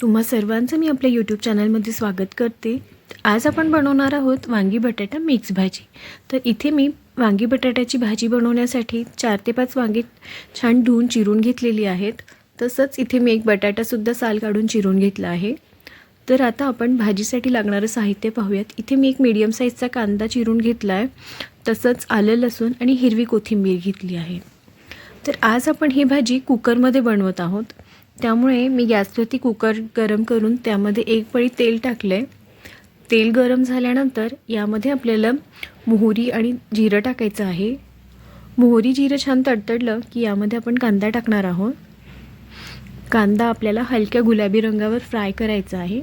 तुम्हा सर्वांचं मी आपल्या यूट्यूब चॅनलमध्ये स्वागत करते. आज आपण बनवणार आहोत वांगी बटाटा मिक्स भाजी. तर इथे मी वांगी बटाट्याची भाजी बनवण्यासाठी चार ते पाच वांगी छान धुवून चिरून घेतलेली आहेत. तसंच इथे मी एक बटाटासुद्धा साल काढून चिरून घेतला आहे. तर आता आपण भाजीसाठी लागणारं साहित्य पाहूयात. इथे मी एक मीडियम साईजचा कांदा चिरून घेतला आहे तसंच आलं लसूण आणि हिरवी कोथिंबीर घेतली आहे. तर आज आपण ही भाजी कुकरमध्ये बनवत आहोत. त्यामुळे मी गॅसवरती कुकर गरम करून त्यामध्ये एक पळी तेल टाकलं आहे तेल गरम झाल्यानंतर यामध्ये आपल्याला मोहरी आणि जिरं टाकायचं आहे. मोहरी जिरं छान तडतडलं की यामध्ये आपण कांदा टाकणार आहोत. कांदा आपल्याला हलक्या गुलाबी रंगावर फ्राय करायचा आहे.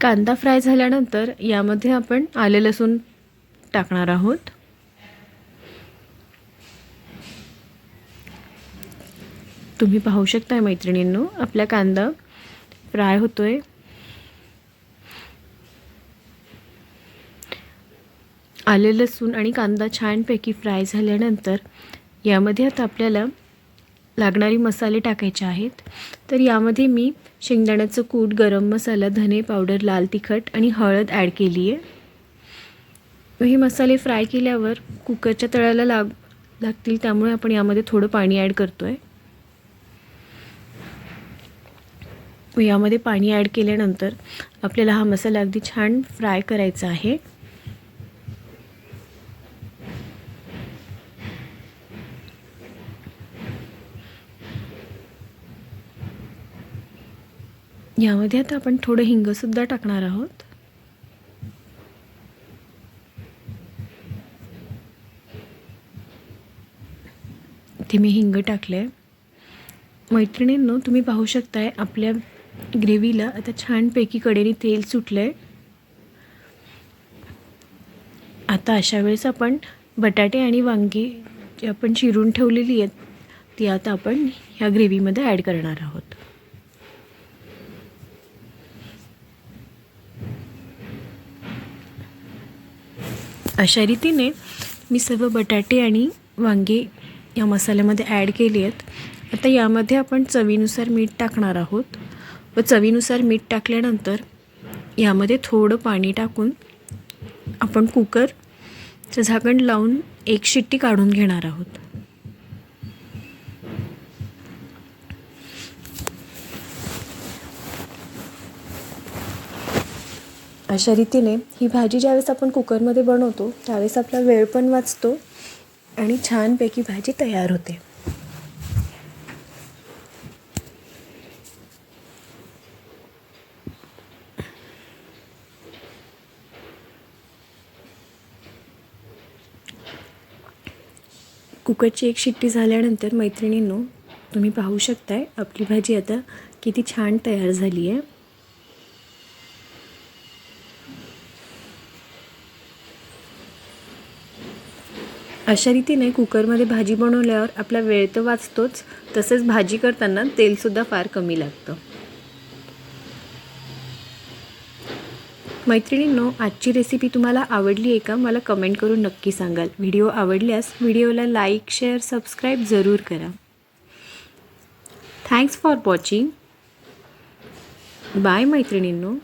कांदा फ्राय झाल्यानंतर यामध्ये आपण आलं लसूण टाकणार आहोत. तुम्ही पाहू शकताय मैत्रिणींनो आपला कांदा फ्राय होतो आहे आले लसूण आणि कांदा छानपैकी फ्राय झाल्यानंतर यामध्ये आता आपल्याला लागणारी मसाले टाकायचे आहेत. तर यामध्ये मी शेंगदाण्याचं कूट गरम मसाला धने पावडर लाल तिखट आणि हळद ॲड केली आहे. हे मसाले फ्राय केल्यावर कुकरच्या तळाला लाग लागतील त्यामुळे आपण यामध्ये थोडं पाणी ॲड करतो आहे यामध्ये पाणी ॲड केल्यानंतर आपल्याला हा मसाला अगदी छान फ्राय करायचा आहे. यामध्ये आता आपण थोडं हिंगसुद्धा टाकणार आहोत. ते मी हिंग टाकलं आहे मैत्रिणींनो तुम्ही पाहू शकताय आपल्या ग्रेव्हीला. आता छानपैकी कडेने तेल सुटलं आहे आता अशा वेळेस आपण बटाटे आणि वांगी जी आपण चिरून ठेवलेली आहेत ती आता आपण ह्या ग्रेव्हीमध्ये ॲड करणार आहोत. अशा रीतीने मी सर्व बटाटे आणि वांगे या मसाल्यामध्ये ॲड केली आहेत. आता यामध्ये आपण चवीनुसार मीठ टाकणार आहोत. व चवीनुसार मीठ टाकल्यानंतर यामध्ये थोडं पाणी टाकून आपण कुकरचं झाकण लावून एक शिट्टी काढून घेणार आहोत. अशा रीतीने ही भाजी ज्यावेळेस आपण कुकरमध्ये बनवतो त्यावेळेस आपला वेळ पण वाचतो आणि छानपैकी भाजी तयार होते. कुकरची एक शिट्टी झाल्यानंतर मैत्रिणींनो तुम्ही पाहू शकताय आपली भाजी आता किती छान तयार झाली आहे. अशा रीतीने कुकरमध्ये भाजी बनवल्यावर आपला वेळ तर वाचतोच तसेच भाजी करताना तेलसुद्धा फार कमी लागतं. मैत्रिणींनो आजची रेसिपी तुम्हाला आवडली आहे का? मला कमेंट करून नक्की सांगाल. व्हिडिओ आवडल्यास व्हिडिओला लाईक शेअर सबस्क्राईब जरूर करा. थँक्स फॉर वॉचिंग बाय मैत्रिणींनो.